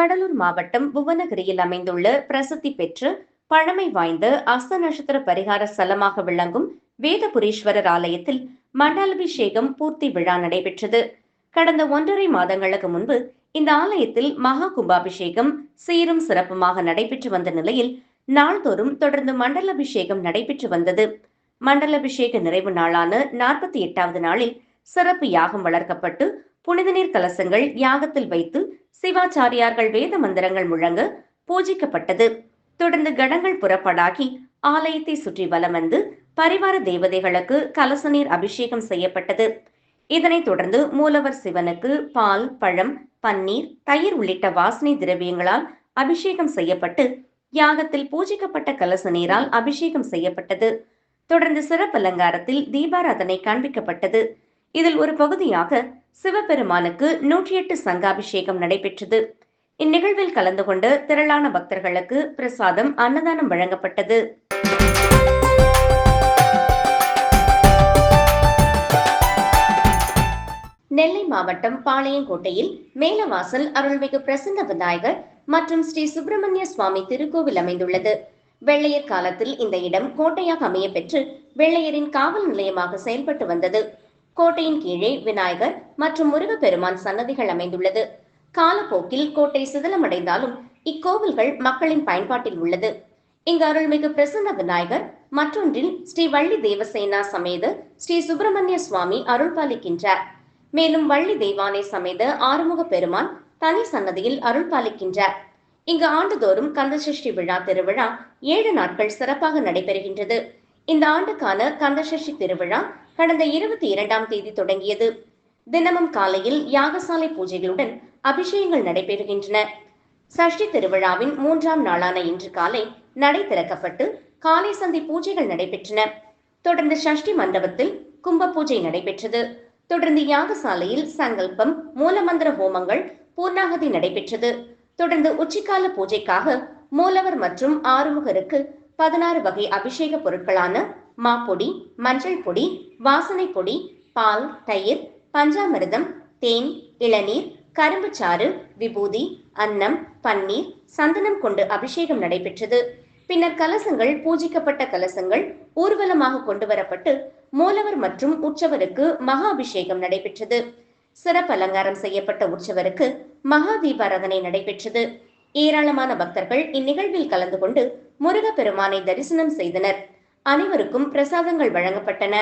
கடலூர் மாவட்டம் புவனகிரியில் அமைந்துள்ள பிரசித்தி பெற்று பழமை வாய்ந்த அஸ்த நட்சத்திர பரிகார ஸ்தலமாக விளங்கும் வேதபுரீஸ்வரர் ஆலயத்தில் மண்டலாபிஷேகம் பூர்த்தி விழா நடைபெற்றது. கடந்த ஒன்றரை மாதங்களுக்கு முன்பு இந்த ஆலயத்தில் மகா கும்பாபிஷேகம் சீரும் சிறப்புமாக நடைபெற்று வந்த நிலையில் நாள்தோறும் தொடர்ந்து மண்டலாபிஷேகம் நடைபெற்று வந்தது. மண்டலாபிஷேக நிறைவு நாளான நாற்பத்தி எட்டாவது நாளில் சிறப்பு யாகம் வளர்க்கப்பட்டு புனித நீர் கலசங்கள் யாகத்தில் வைத்து சிவாச்சாரியார்கள் வேத மந்திரங்கள் முழங்க பூஜிக்கப்பட்டது. தொடர்ந்து கடங்கள் புறப்படாகி ஆலயத்தை சுற்றி வலம் வந்து பரிவார தேவதைகளுக்கு கலச நீர் அபிஷேகம் செய்யப்பட்டது. இதனைத் தொடர்ந்து மூலவர் சிவனுக்கு பால் பழம் பன்னீர் தயிர் உள்ளிட்ட வாசனை திரவியங்களால் அபிஷேகம் செய்யப்பட்டு யாகத்தில் பூஜிக்கப்பட்ட கலச நீரால் அபிஷேகம் செய்யப்பட்டது. தொடர்ந்து சிறப்பு அலங்காரத்தில் தீபாராதனை காண்பிக்கப்பட்டது. இதில் ஒரு பகுதியாக சிவபெருமானுக்கு நூற்றி எட்டு சங்காபிஷேகம் நடைபெற்றது. இந்நிகழ்வில் கலந்து கொண்டு திரளான பக்தர்களுக்கு பிரசாதம் அன்னதானம் வழங்கப்பட்டது. நெல்லை மாவட்டம் பாளையங்கோட்டையில் மேலவாசல் அருள்மிகு பிரசன்ன விநாயகர் மற்றும் ஸ்ரீ சுப்பிரமணிய சுவாமி திருக்கோவில் அமைந்துள்ளது. வெள்ளையர் காலத்தில் இந்த இடம் கோட்டையாக அமைய பெற்று வெள்ளையரின் காவல் நிலையமாக செயல்பட்டு வந்தது. கோட்டையின் கீழே விநாயகர் மற்றும் முருகப்பெருமான் சன்னதிகள் அமைந்துள்ளது. காலப்போக்கில் கோட்டை சிதிலமடைந்தாலும் இக்கோவில்கள் மக்களின் பயன்பாட்டில் உள்ளது. இங்கு அருள்மிகு பிரசன்ன விநாயகர் மற்றொன்றில் ஸ்ரீ வள்ளி தேவசேனா சமேத ஸ்ரீ சுப்பிரமணிய சுவாமி அருள் பாலிக்கின்றார் மேலும் வள்ளி தெய்வானை சமேத ஆறுமுக பெருமான் தனி சன்னதியில் அருள் பாலிக்கின்றார் இங்கு ஆண்டுதோறும் கந்தசஷ்டி விழா திருவிழா ஏழு நாட்கள் சிறப்பாக நடைபெறுகின்றது. இந்த ஆண்டுக்கான கந்தசஷ்டி திருவிழா கடந்த இருபத்தி இரண்டாம் தேதி தொடங்கியது. தினமும் காலையில் யாகசாலை பூஜைகளுடன் அபிஷேகங்கள் நடைபெறுகின்றன. சஷ்டி திருவிழாவின் மூன்றாம் நாளான இன்று காலை நடை திறக்கப்பட்டு காலை சந்தை பூஜைகள் நடைபெற்றன. தொடர்ந்து சஷ்டி மண்டபத்தில் கும்ப பூஜை நடைபெற்றது. தொடர்ந்து யாகசாலையில் சங்கல்பம் மூலமந்திர ஹோமங்கள் பூர்ணாகதி நடைபெற்றது. தொடர்ந்து உச்சிக்கால பூஜைக்காக மூலவர் மற்றும் ஆறுமுகருக்கு பதினாறு வகை அபிஷேக பொருட்களான மாப்பொடி மஞ்சள் பொடி வாசனை பொடி பால் தயிர் பஞ்சாமிர்தம் தேன் இளநீர் கரும்புச்சாறு விபூதி அன்னம் பன்னீர் சந்தனம் கொண்டு அபிஷேகம் நடைபெற்றது. பின்னர் கலசங்கள் பூஜிக்கப்பட்ட கலசங்கள் ஊர்வலமாக கொண்டு வரப்பட்டு மூலவர் மற்றும் உற்சவருக்கு மகா அபிஷேகம் நடைபெற்றது. சிறப்பு அலங்காரம் செய்யப்பட்ட உற்சவருக்கு மகா தீபாராதனை நடைபெற்றது. ஏராளமான பக்தர்கள் இந்நிகழ்வில் கலந்து கொண்டு முருகப்பெருமானை தரிசனம் செய்தனர். அனைவருக்கும் பிரசாதங்கள் வழங்கப்பட்டன.